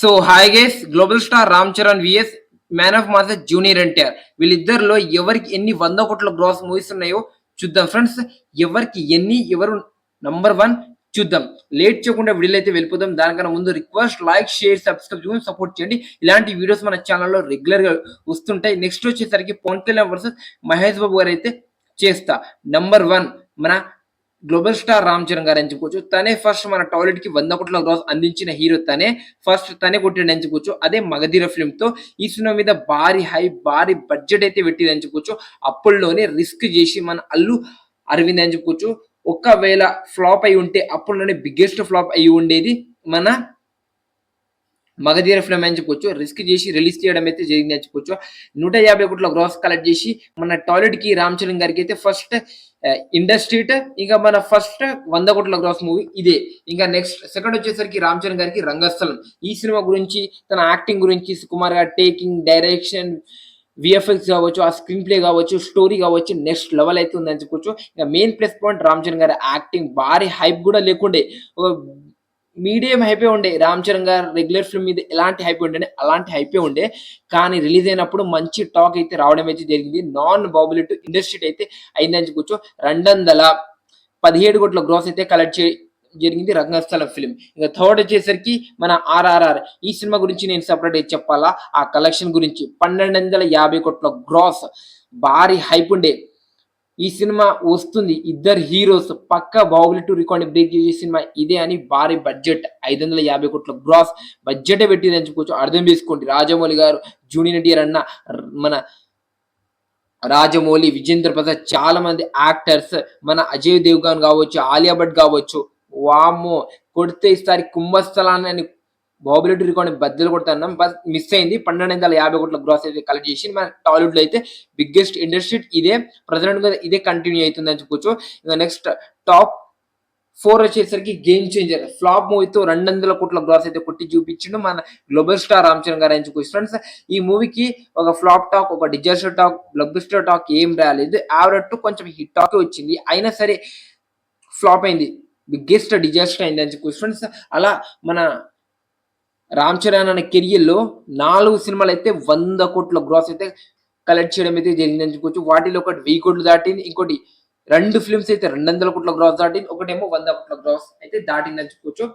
So hi guys global star Ram Charan VS man of master junior NTR. వీళ్ళిద్దరిలో ఎవరికి ఎన్ని వంద కోట్ల గ్రాస్ మూవీస్ ఉన్నాయో చూద్దాం. ఫ్రెండ్స్ ఎవరికి ఎన్ని ఎవరు నంబర్ వన్ చూద్దాం. లేట్ చేయకుండా వీడియోలు అయితే వెళ్ళిపోదాం. దానికన్నా ముందు రిక్వెస్ట్ లైక్ షేర్ సబ్స్క్రైబ్ చేసుకుని సపోర్ట్ చేయండి. ఇలాంటి వీడియోస్ మన ఛానల్లో రెగ్యులర్గా వస్తుంటాయి. నెక్స్ట్ వచ్చేసరికి పవన్ కళ్యాణ్ వర్సెస్ మహేష్ బాబు గారు అయితే చేస్తా. నంబర్ వన్ మన గ్లోబల్ స్టార్ రామ్ చరణ్ గారు ఎంచుకోవచ్చు తనే ఫస్ట్ మన టాయిలెట్కి వంద కోట్ల గ్రాస్ అందించిన హీరో తనే. ఫస్ట్ తనే కొట్టిండు ఎంచుకోవచ్చు అదే మగధీర ఫిల్మ్తో ఈ సినిమా మీద భారీ హై భారీ బడ్జెట్ అయితే పెట్టింది ఎంచుకోవచ్చు అప్పుల్లోనే రిస్క్ చేసి మన అల్లు అరవింద్ ఎంచుకోవచ్చు ఒకవేళ ఫ్లాప్ అయి ఉంటే అప్పుల్లోనే బిగ్గెస్ట్ ఫ్లాప్ అయి ఉండేది మన మగధీర ఫిల్మ్ అని చెప్పొచ్చు రిస్క్ చేసి రిలీజ్ చేయడం అయితే జరిగింది అని చెప్పొచ్చు. నూట యాభై కోట్ల గ్రాస్ కలెక్ట్ చేసి మన టాయిలెట్కి రామ్ చరణ్ గారికి అయితే ఫస్ట్ ఇండస్ట్రీట్ ఇంకా మన ఫస్ట్ వంద కోట్ల గ్రాస్ మూవీ ఇదే. ఇంకా నెక్స్ట్ సెకండ్ వచ్చేసరికి రామ్ చరణ్ గారికి రంగస్థలం. ఈ సినిమా గురించి తన యాక్టింగ్ గురించి సుకుమార్ గారి టేకింగ్ డైరెక్షన్ విఎఫ్ఎక్స్ కావచ్చు ఆ స్క్రీన్ ప్లే కావచ్చు స్టోరీ కావచ్చు నెక్స్ట్ లెవెల్ అయితే ఉందని చెప్పొచ్చు. ఇంకా main plus point Ram Charan గారి యాక్టింగ్ భారీ హైప్ కూడా లేకుండే. మీడియం హైపే ఉండే. రామ్ చరణ్ గారు రెగ్యులర్ ఫిల్మ్ మీద ఎలాంటి హైప్ ఉండే అలాంటి హైపే ఉండే. కానీ రిలీజ్ అయినప్పుడు మంచి టాక్ అయితే రావడం అయితే జరిగింది. నాన్ బాబులెట్ ఇండస్ట్రీ అయితే అయిందని కూర్చో రెండు వందల పదిహేడు కోట్ల గ్రోస్ అయితే కలెక్ట్ చే జరిగింది రంగస్థల ఫిల్మ్. ఇంకా థర్డ్ వచ్చేసరికి మన ఆర్ఆర్ఆర్. ఈ సినిమా గురించి నేను సపరేట్ చెప్పాలా? ఆ కలెక్షన్ గురించి. పన్నెండు వందల యాభై కోట్ల గ్రాస్. భారీ హైప్ ఉండే. ఈ సినిమా వస్తుంది. ఇద్దరు హీరోస్ పక్క బాహుబలి టూ రికార్డ్ బ్రేక్ చేసే సినిమా ఇదే అని భారీ బడ్జెట్. ఐదు వందల యాభై కోట్ల గ్రాస్ బడ్జెట్ పెట్టింది అని చెప్పుకోవచ్చు అర్థం చేసుకోండి. రాజమౌళి గారు జూనియర్ ఎన్టీఆర్ అన్న మన రాజమౌళి విజేంద్ర ప్రసాద్ చాలా మంది యాక్టర్స్ మన అజయ్ దేవ్గాన్ కావచ్చు ఆలియా భట్ కావచ్చు. వామ్మో కొడితే ఈసారి కుంభస్థలాన్ని అని బాబులెట్ రికార్డ్ బద్దలు కొడుతున్నాం బస్ మిస్ అయింది. పన్నెండు వందల యాభై కోట్ల గ్రాస్ అయితే కలెక్ట్ చేసి మన టాలీవుడ్లో అయితే బిగ్గెస్ట్ ఇండస్ట్రీ ఇదే. ప్రజెంట్గా ఇదే కంటిన్యూ అవుతుంది అని చెప్పొచ్చు. ఇంకా నెక్స్ట్ టాప్ ఫోర్ వచ్చేసరికి గేమ్ చేంజర్ ఫ్లాప్ మూవీతో రెండు వందల కోట్ల గ్రాస్ అయితే కొట్టి చూపించిండు మన గ్లోబల్ స్టార్ రామ్ చరణ్ గారు అని ఫ్రెండ్స్ ఈ మూవీకి ఒక ఫ్లాప్ టాక్ ఒక డిజాస్టర్ టాక్ బ్లబ్ టాక్ ఏం రాలేదు. యావరెట్ టు కొంచెం హిట్ టాక్ వచ్చింది. అయినా సరే ఫ్లాప్ అయింది. బిగ్గెస్ట్ డిజాస్టర్ అయింది అని చెప్పి ఫ్రెండ్స్ అలా మన రామ్ చరణ్ అనే కెరియర్లో నాలుగు సినిమాలు అయితే వంద కోట్ల గ్రాస్ అయితే కలెక్ట్ చేయడం అయితే జరిగింది చెప్పుకోవచ్చు. వాటిలో ఒకటి వెయ్యి కోట్లు దాటింది ఇంకోటి రెండు ఫిల్మ్స్ అయితే రెండు వందల కోట్ల గ్రాస్ దాటింది ఒకటేమో వంద కోట్ల గ్రాస్ అయితే దాటింది అని చెప్పుకోవచ్చు.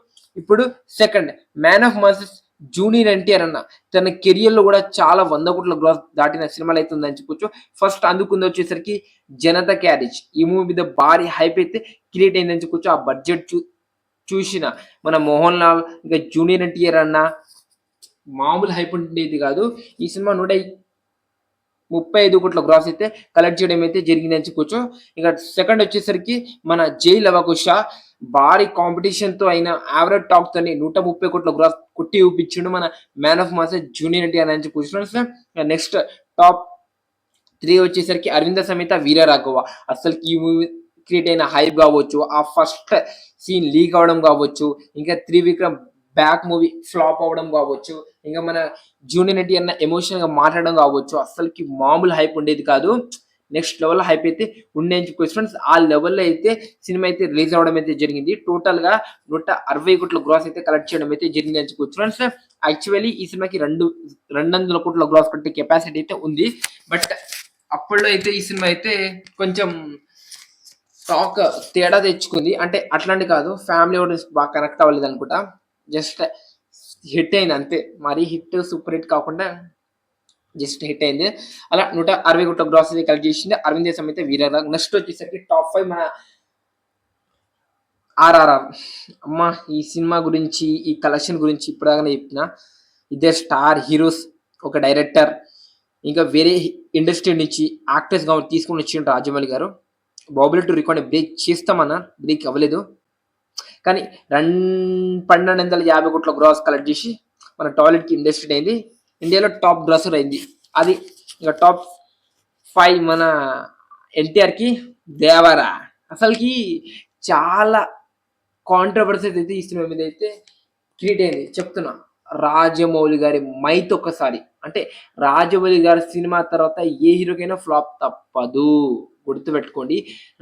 ఇప్పుడు second man of masses junior NTR అన్న తన కెరియర్లో కూడా చాలా వంద కోట్ల గ్రాస్ దాటిన సినిమాలు అయితే ఉందని చెప్పుకోవచ్చు. ఫస్ట్ అందుకుంది వచ్చేసరికి జనతా క్యారేజ్. ఈ మూవీ మీద భారీ హైప్ అయితే క్రియేట్ అయిందని చెప్పుకోవచ్చు. ఆ బడ్జెట్ చూ చూసిన మన మోహన్ లాల్ ఇంకా జూనియర్ ఎన్టీఆర్ అన్న మామూలు హైప్ ఉండేది కాదు. ఈ సినిమా నూట ముప్పై ఐదు కోట్ల గ్రాస్ అయితే కలెక్ట్ చేయడం అయితే జరిగిందని చెప్పుకోవచ్చు ఇంకా సెకండ్ వచ్చేసరికి మన జై లవకుష భారీ కాంపిటీషన్తో అయిన యావరేజ్ టాక్ తోని నూట ముప్పై కోట్ల గ్రాస్ కొట్టి చూపించిండు మన man of mass junior NTR అని చెప్పుకోవచ్చు నెక్స్ట్ టాప్ త్రీ వచ్చేసరికి అరవింద సమేత వీర రాఘవ. అసలు ఈ మూవీ క్రియేట్ అయిన హైప్ కావచ్చు ఆ ఫస్ట్ సీన్ లీక్ అవడం కావచ్చు ఇంకా త్రివిక్రమ్ బ్యాక్ మూవీ ఫ్లాప్ అవడం కావచ్చు ఇంకా మన జూనియర్ నటి అన్న ఎమోషనల్గా మాట్లాడడం కావచ్చు అసలుకి మామూలు హైప్ ఉండేది కాదు. నెక్స్ట్ లెవెల్ హైప్ అయితే ఉండే ఫ్రెండ్స్ ఆ లెవెల్లో అయితే సినిమా అయితే రిలీజ్ అవడం అయితే జరిగింది. టోటల్గా నూట అరవై కోట్ల గ్రాస్ అయితే కలెక్ట్ చేయడం అయితే జరిగింది అని చెప్పుకోవచ్చు ఫ్రెండ్స్ యాక్చువల్లీ ఈ సినిమాకి రెండు రెండు వందల కోట్ల గ్రాస్ కట్టే కెపాసిటీ అయితే ఉంది. బట్ అప్పట్లో అయితే ఈ సినిమా అయితే కొంచెం టాక్ తేడా తెచ్చుకుంది. అంటే అట్లాంటి కాదు ఫ్యామిలీ ఆడియన్స్ బాగా కనెక్ట్ అవ్వలేదు అనుకుంటా. జస్ట్ హిట్ అయింది అంతే. మరీ హిట్ సూపర్ హిట్ కాకుండా జస్ట్ హిట్ అయింది. అలా నూట అరవై కోట్ల గ్రాస్ కలెక్ట్ చేసింది. అరవింద్ సమేత వీరరా. నెక్స్ట్ వచ్చేసరికి టాప్ ఫైవ్ మన ఆర్ఆర్ఆర్ అమ్మ ఈ సినిమా గురించి ఈ కలెక్షన్ గురించి ఇప్పుడాగానే చెప్పిన. ఇదే స్టార్ హీరోస్ ఒక డైరెక్టర్ ఇంకా వేరే ఇండస్ట్రీ నుంచి యాక్టర్స్గా తీసుకుని తీసుకొని వచ్చిండ్రు రాజమౌళి గారు. బాబులెట్ టూ రికార్డ్ బ్రేక్ చేస్తామన్నా బ్రేక్ అవ్వలేదు. కానీ రెండు పన్నెండు వందల యాభై కోట్ల గ్రాస్ కలెక్ట్ చేసి మన టాయిలెట్కి ఇండస్ట్రీ అయింది. ఇండియాలో టాప్ గ్రాసర్ అయింది. అది ఇంకా టాప్ ఫైవ్ మన ఎన్టీఆర్కి దేవరా. అసలుకి చాలా కాంట్రవర్సీ అయితే ఈ సినిమా మీద అయితే క్రియేట్ అయింది. చెప్తున్నా రాజమౌళి గారి మైత్ ఒక్కసారి. అంటే రాజమౌళి గారి సినిమా తర్వాత ఏ హీరోకైనా ఫ్లాప్ తప్పదు. గుర్తుపెట్టుకోండి.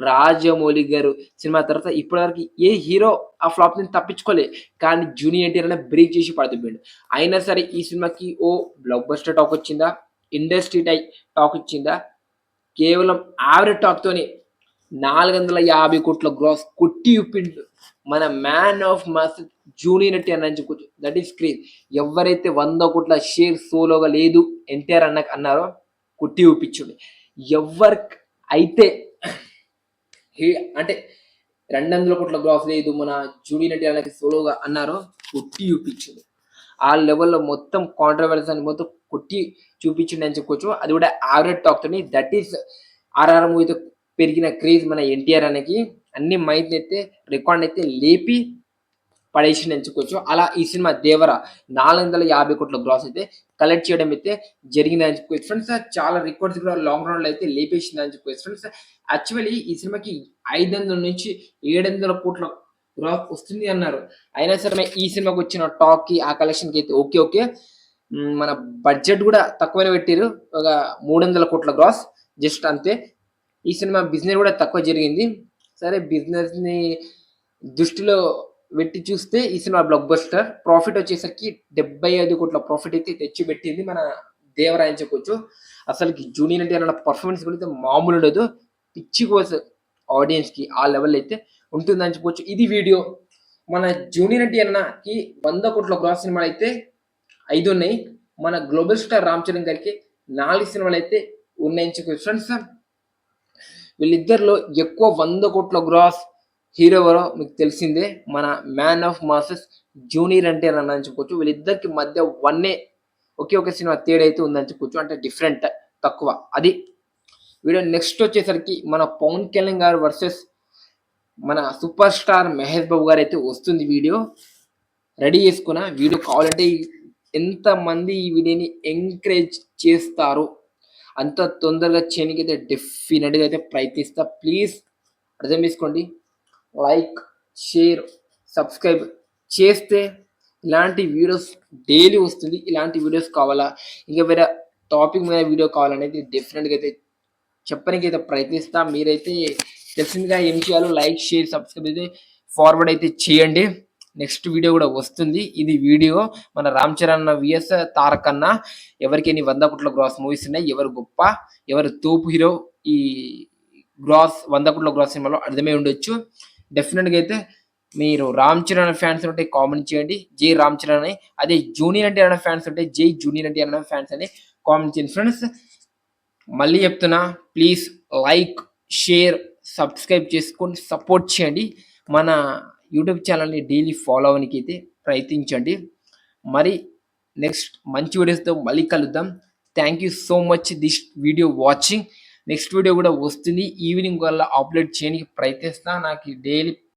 రాజమౌళి గారు సినిమా తర్వాత ఇప్పటివరకు ఏ హీరో ఆ ఫ్లాప్ నేను తప్పించుకోలే. కానీ జూనియర్ ఎన్టీఆర్ అనే బ్రేక్ చేసి పడుతున్నాడు అయినా సరే ఈ సినిమాకి ఓ బ్లాక్ బస్టర్ టాక్ వచ్చిందా? ఇండస్ట్రీ టై టాక్ వచ్చిందా కేవలం యావరేజ్ టాక్తోనే నాలుగు వందల యాభై కోట్ల గ్రాస్ కొట్టి ఉప్పిండు మన man of mass junior NTR అని చెప్పుకోవచ్చు దట్ ఈస్ క్రేజ్ ఎవరైతే వంద కోట్ల షేర్ సోలోగా లేదు ఎన్టీఆర్ అన్న అన్నారో కొట్టి ఊపించుండు ఎవరికి అయితే హే- అంటే రెండు వందల కోట్ల గ్రాఫ్ లేదు మన జూనియర్ ఎన్టీఆర్ అన్నకి సోలోగా అన్నారో కొట్టి చూపించింది ఆ లెవెల్లో మొత్తం కాంట్రవర్సీ అని మొత్తం కొట్టి చూపించింది అని చెప్పుకోవచ్చు. అది కూడా యావరేజ్ టాక్ తోని దట్ ఈస్ ఆర్ఆర్ మూవీతో పెరిగిన క్రేజ్ మన ఎన్టీఆర్ అనేది అన్ని మైండ్ అయితే రికార్డ్ అయితే లేపి పడేసి ఎంచుకోవచ్చు అలా ఈ సినిమా దేవర నాలుగు వందల యాభై కోట్ల గ్రాస్ అయితే కలెక్ట్ చేయడం అయితే జరిగిందని చెప్పుకోవచ్చు ఫ్రెండ్స్ చాలా రికార్డ్స్ కూడా లాంగ్ రన్లో అయితే లేపేసింది అని చెప్పుకోవచ్చు ఫ్రెండ్స్ యాక్చువల్లీ ఈ సినిమాకి ఐదు వందల నుంచి ఏడు వందల కోట్ల గ్రాస్ వస్తుంది అన్నారు. అయినా సరే ఈ సినిమాకి వచ్చిన టాక్కి ఆ కలెక్షన్కి అయితే ఓకే ఓకే. మన బడ్జెట్ కూడా తక్కువనే పెట్టారు ఒక మూడు వందల కోట్ల గ్రాస్ జస్ట్ అంతే. ఈ సినిమా బిజినెస్ కూడా తక్కువ జరిగింది. సరే బిజినెస్ని దృష్టిలో పెట్టి చూస్తే ఈ సినిమా బ్లాక్ బస్టర్ ప్రాఫిట్ వచ్చేసరికి డెబ్బై ఐదు కోట్ల ప్రాఫిట్ అయితే తెచ్చి పెట్టింది మన దేవరాయ అని చెప్పొచ్చు. అసలుకి జూనియర్ అంటే అన్న పర్ఫార్మెన్స్ కూడా అయితే మామూలు ఉండదు పిచ్చి కోసం ఆడియన్స్కి ఆ లెవెల్ అయితే ఉంటుందని చెప్పొచ్చు. ఇది వీడియో. మన జూనియర్ అంటే అన్నకి వంద కోట్ల గ్రాస్ సినిమాలు అయితే ఐదు ఉన్నాయి. మన గ్లోబల్ స్టార్ రామ్ చరణ్ గారికి నాలుగు సినిమాలు అయితే ఉన్నాయని చెప్పొచ్చు. ఫ్రెండ్స్ వీళ్ళిద్దరిలో ఎక్కువ వంద కోట్ల గ్రాస్ హీరో ఎవరో మీకు తెలిసిందే మన మ్యాన్ ఆఫ్ మాసెస్ జూనియర్ అంటే అని అని చెప్పుకోవచ్చు వీళ్ళిద్దరికి మధ్య వన్నే ఒకే ఒక సినిమా తేడా అయితే ఉందని చెప్పుకోవచ్చు అంటే డిఫరెంట్ తక్కువ. అది వీడియో నెక్స్ట్ వచ్చేసరికి మన పవన్ కళ్యాణ్ గారు వర్సెస్ మన సూపర్ స్టార్ మహేష్ బాబు గారు అయితే వస్తుంది వీడియో. రెడీ చేసుకున్న వీడియో కావాలంటే ఎంతమంది ఈ వీడియోని ఎంకరేజ్ చేస్తారు అంత తొందరగా చేయడానికి అయితే డెఫినెట్గా అయితే ప్రయత్నిస్తా. ప్లీజ్ అర్థం చేసుకోండి. లైక్ షేర్ సబ్స్క్రైబ్ చేస్తే ఇలాంటి వీడియోస్ డైలీ వస్తుంది. ఇలాంటి వీడియోస్ కావాలా? ఇంకా వేరే టాపిక్ మీద వీడియో కావాలనేది డెఫినెట్గా అయితే చెప్పడానికి అయితే ప్రయత్నిస్తా. మీరైతే తెలిసిందిగా ఏం చేయాలో లైక్ షేర్ సబ్స్క్రైబ్ అయితే ఫార్వర్డ్ అయితే చేయండి. నెక్స్ట్ వీడియో కూడా వస్తుంది. ఇది వీడియో మన రామ్ చరణ్ విఎస్ తారక్ అన్న. ఎవరికి ఎన్ని వంద కోట్ల గ్రాస్ మూవీస్ ఉన్నాయి ఎవరు గొప్ప ఎవరు తోపు హీరో ఈ గ్రాస్ వంద కోట్ల గ్రాస్ సినిమాలో అర్థమై ఉండొచ్చు. డెఫినెట్గా అయితే మీరు రామ్ చరణ్ ఫ్యాన్స్ ఉంటే కామెంట్ చేయండి. జై రామ్ చరణ్ అని అదే జూనియర్ అంటే అన్న ఫ్యాన్స్ ఉంటే జై జూనియర్ అంటే అన్న ఫ్యాన్స్ అని కామెంట్ చేయండి. ఫ్రెండ్స్ మళ్ళీ చెప్తున్నా ప్లీజ్ లైక్ షేర్ సబ్స్క్రైబ్ చేసుకొని సపోర్ట్ చేయండి. మన యూట్యూబ్ ఛానల్ని డైలీ ఫాలో అవ్వడానికి అయితే ప్రయత్నించండి. మరి నెక్స్ట్ మంచి వీడియోస్తో మళ్ళీ కలుద్దాం. Thank you so much this video watching next video కూడా వస్తుంది. ఈవినింగ్ వల్ల అప్లోడ్ చేయడానికి ప్రయత్నిస్తాను నాకు డైలీ